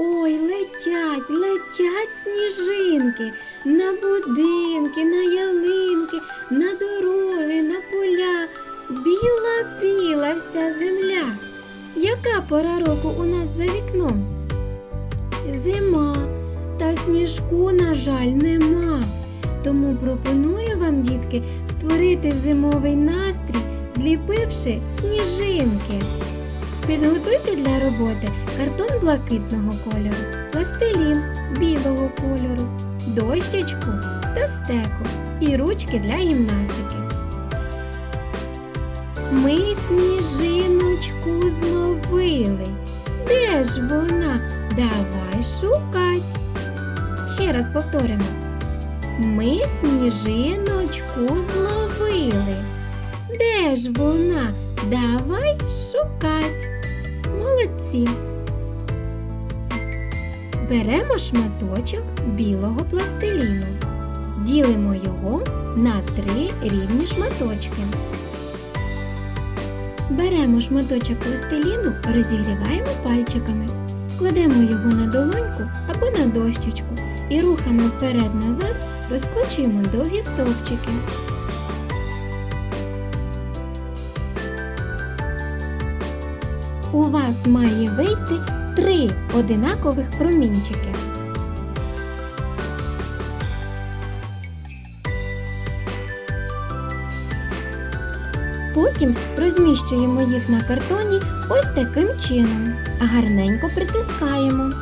Ой, летять, летять сніжинки на будинки, на ялинки, на дороги, на поля. Біла, біла вся земля. Яка пора року у нас за вікном? Зима, та сніжку, на жаль, нема. Тому пропоную вам, дітки, створити зимовий настрій, зліпивши сніжинки. Підготуйте для роботи картон блакитного кольору, пластилін білого кольору, дощечку та стеку і ручки для гімнастики. Ми сніжиночку зловили. Де ж вона? Давай шукать. Ще раз повторимо. Ми сніжиночку зловили. Де ж вона? Давай шукать. Молодці. Беремо шматочок білого пластиліну. Ділимо його на три рівні шматочки. Беремо шматочок пластиліну, розігріваємо пальчиками. Кладемо його на долоньку або на дощечку і рухами вперед-назад розкочуємо довгі стовпчики. У вас має вийти три одинакових промінчики. Потім розміщуємо їх на картоні ось таким чином, гарненько притискаємо.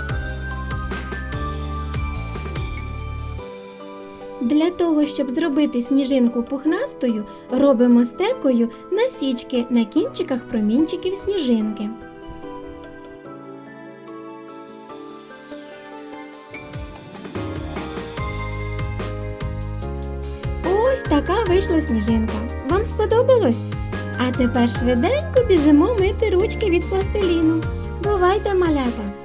Для того, щоб зробити сніжинку пухнастою, робимо стекою насічки на кінчиках промінчиків сніжинки. Ось така вийшла сніжинка. Вам сподобалось? А тепер швиденько біжимо мити ручки від пластиліну. Бувайте, малята!